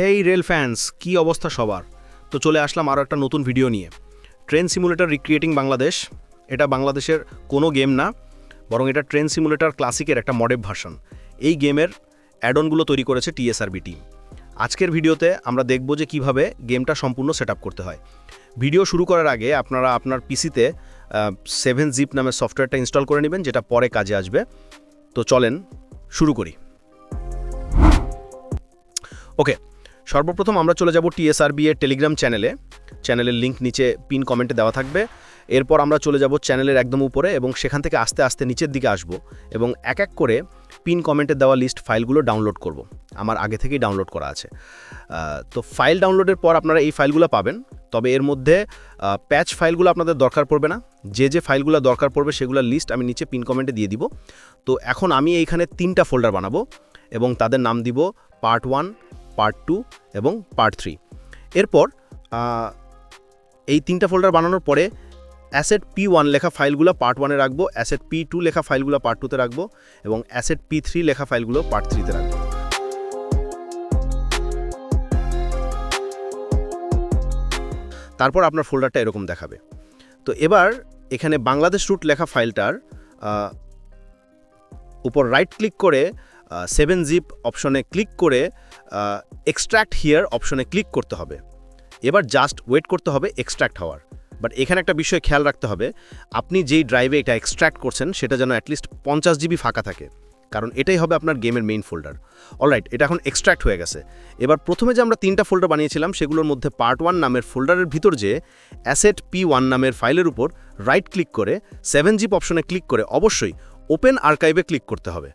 হেই rail fans, কী অবস্থা সবার? তো চলে আসলাম আরও একটা নতুন ভিডিও নিয়ে। ট্রেন সিমুলেটর রিক্রিয়েটিং বাংলাদেশ, এটা বাংলাদেশের কোনো গেম না, বরং এটা ট্রেন সিমুলেটর ক্লাসিকের একটা মডেল ভার্সন। এই গেমের অ্যাডনগুলো তৈরি করেছে টিএসআরবি টিম। আজকের ভিডিওতে আমরা দেখব যে কীভাবে গেমটা সম্পূর্ণ সেট করতে হয়। ভিডিও শুরু করার আগে আপনারা আপনার পিসিতে সেভেন জিপ নামের সফটওয়্যারটা ইনস্টল করে নেবেন, যেটা পরে কাজে আসবে। তো চলেন, শুরু করি। ওকে সর্বপ্রথম আমরা চলে যাব টিএসআরবি এর টেলিগ্রাম চ্যানেলে চ্যানেলের লিংক নিচে পিন কমেন্টে দেওয়া থাকবে। এরপর আমরা চলে যাব চ্যানেলের একদম উপরে এবং সেখান থেকে আস্তে আস্তে নিচের দিকে আসব এবং এক এক করে পিন কমেন্টে দেওয়া লিস্ট ফাইলগুলো ডাউনলোড করব। আমার আগে থেকেই ডাউনলোড করা আছে। তো ফাইল ডাউনলোডের পর আপনারা এই ফাইলগুলো পাবেন। তবে এর মধ্যে প্যাচ ফাইলগুলো আপনাদের দরকার পড়বে না। যে যে ফাইলগুলো দরকার পড়বে সেগুলোর লিস্ট আমি নিচে পিন কমেন্টে দিয়ে দিব। তো এখন আমি এইখানে তিনটা ফোল্ডার বানাবো এবং তাদের নাম দিব পার্ট ওয়ান পার্ট টু এবং পার্ট থ্রি এরপর এই তিনটা ফোল্ডার বানানোর পরে অ্যাসেট পি ওয়ান লেখা ফাইলগুলো পার্ট ওয়ানে রাখব অ্যাসেট পি টু লেখা ফাইলগুলো পার্ট টুতে রাখব এবং অ্যাসেট পি থ্রি লেখা ফাইলগুলো পার্ট থ্রিতে রাখব। তারপর আপনার ফোল্ডারটা এরকম দেখাবে। তো এবার এখানে বাংলাদেশ রুট লেখা ফাইলটার উপর রাইট ক্লিক করে সেভেন জিপ অপশনে ক্লিক করে এক্সট্র্যাক্ট হিয়ার অপশনে ক্লিক করতে হবে। এবার জাস্ট ওয়েট করতে হবে এক্সট্র্যাক্ট হওয়ার। বাট এখানে একটা বিষয় খেয়াল রাখতে হবে, আপনি যেই ড্রাইভে এটা এক্সট্র্যাক্ট করছেন, সেটা যেন অ্যাটলিস্ট পঞ্চাশ জিবি ফাঁকা থাকে। কারণ এটাই হবে আপনার গেমের মেইন ফোল্ডার অলরাইট এটা এখন এক্সট্র্যাক্ট হয়ে গেছে। এবার প্রথমে যে আমরা তিনটা ফোল্ডার বানিয়েছিলাম, সেগুলোর মধ্যে পার্ট ওয়ান নামের ফোল্ডারের ভিতর যে অ্যাসেট পি ওয়ান নামের ফাইলের উপর রাইট ক্লিক করে সেভেন জিপ অপশনে ক্লিক করে অবশ্যই ওপেন আর্কাইভে ক্লিক করতে হবে।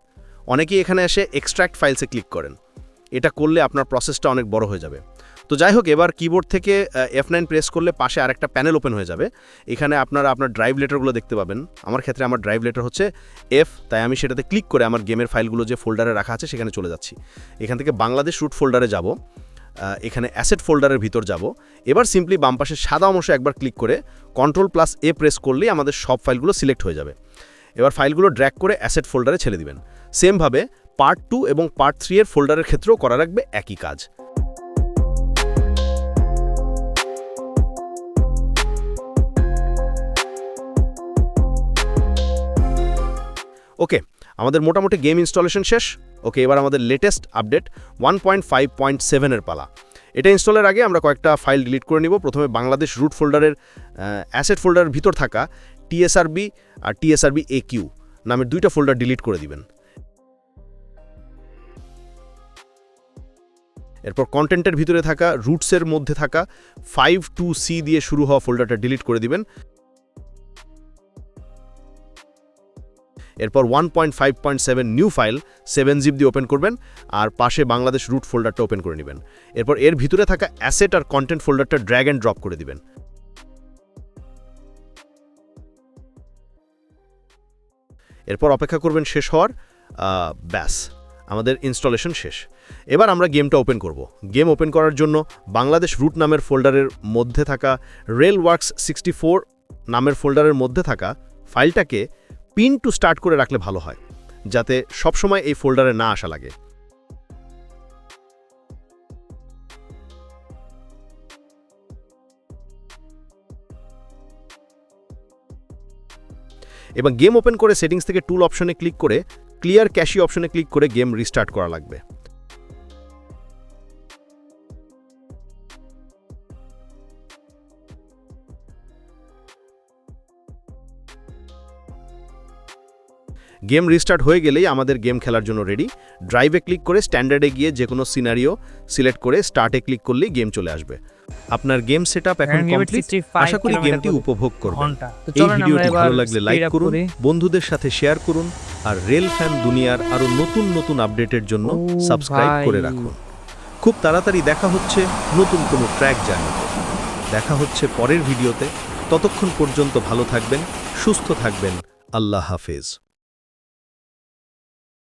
অনেকেই এখানে এসে এক্সট্র্যাক্ট ফাইলসে ক্লিক করেন। এটা করলে আপনার প্রসেসটা অনেক বড় হয়ে যাবে। তো যাই হোক, এবার কিবোর্ড থেকে এফ নাইন প্রেস করলে পাশে আরেকটা প্যানেল ওপেন হয়ে যাবে। এখানে আপনারা আপনার ড্রাইভ লেটারগুলো দেখতে পাবেন। আমার ক্ষেত্রে আমার ড্রাইভ লেটার হচ্ছে এফ তাই আমি সেটাতে ক্লিক করে আমার গেমের ফাইলগুলো যে ফোল্ডারে রাখা আছে সেখানে চলে যাচ্ছি। এখান থেকে বাংলাদেশ রুট ফোল্ডারে যাব। এখানে অ্যাসেট ফোল্ডারের ভিতর যাব। এবার সিম্পলি বাম পাশে সাদা অংশে একবার ক্লিক করে কন্ট্রোল প্লাস এ প্রেস করলেই আমাদের সব ফাইলগুলো সিলেক্ট হয়ে যাবে। এবার ফাইলগুলো ড্র্যাক করে অ্যাসেট ফোল্ডারে ছেড়ে দিবেন। সেমভাবে পার্ট টু এবং পার্ট থ্রি এর ফোল্ডারের ক্ষেত্রেও করা রাখবে একই কাজ। ওকে, আমাদের মোটামুটি গেম ইনস্টলেশন শেষ। ওকে, এবার আমাদের latest update one point five point সেভেনের পালা। এটা ইনস্টলের আগে আমরা কয়েকটা ফাইল ডিলিট করে নিব। প্রথমে বাংলাদেশ রুট ফোল্ডারের অ্যাসেট ফোল্ডারের ভিতর থাকা টিএসআরবি আর টিএসআরবি এ কিউ নামের দুইটা ফোল্ডার ডিলিট করে দিবেন। এরপর কন্টেন্টের ভিতরে থাকা রুটসের মধ্যে থাকা ফাইভ টু সি দিয়ে শুরু হওয়া ফোল্ডারটা ডিলিট করে দিবেন। এরপর one point five point seven new file seven zip দিয়ে ওপেন করবেন আর পাশে বাংলাদেশ রুট ফোল্ডারটা ওপেন করে নেবেন। এরপর এর ভিতরে থাকা অ্যাসেট আর কন্টেন্ট ফোল্ডারটা ড্র্যাগ অ্যান্ড ড্রপ করে দিবেন। এরপর অপেক্ষা করবেন শেষ হওয়ার ব্যাস, আমাদের ইনস্টলেশন শেষ। এবার আমরা গেমটা ওপেন করব। গেম ওপেন করার জন্য বাংলাদেশ রুট নামের ফোল্ডারের মধ্যে থাকা রেল ওয়ার্কস সিক্সটি নামের ফোল্ডারের মধ্যে থাকা ফাইলটাকে পিন টু স্টার্ট করে রাখলে ভালো হয়, যাতে সবসময় এই ফোল্ডারে না আসা লাগে। এবং গেম ওপেন করে সেটিংস থেকে টুল অপশনে ক্লিক করে ক্লিয়ার ক্যাশি অপশনে ক্লিক করে গেম রিস্টার্ট করা লাগবে। গেম রিস্টার্ট হয়ে গেলেই আমাদের গেম খেলার জন্য রেডি ড্রাইভে ক্লিক করে স্ট্যান্ডার্ডে গিয়ে যে কোনো সিনারিও সিলেক্ট করে স্টার্টে ক্লিক করলেই গেম চলে আসবে। আপনার গেম এখন And give it কমপ্লিট আশা করি গেমটি উপভোগ করবেন। এই ভিডিওটি ভালো লাগলে লাইক করুন বন্ধুদের সাথে শেয়ার করুন আর রেল ফ্যান দুনিয়ার আরও নতুন নতুন আপডেটের জন্য সাবস্ক্রাইব করে রাখুন। খুব তাড়াতাড়ি দেখা হচ্ছে নতুন কোনো ট্র্যাক জার্নিতে দেখা হচ্ছে পরের ভিডিওতে। ততক্ষণ পর্যন্ত ভালো থাকবেন সুস্থ থাকবেন। আল্লাহ হাফেজ।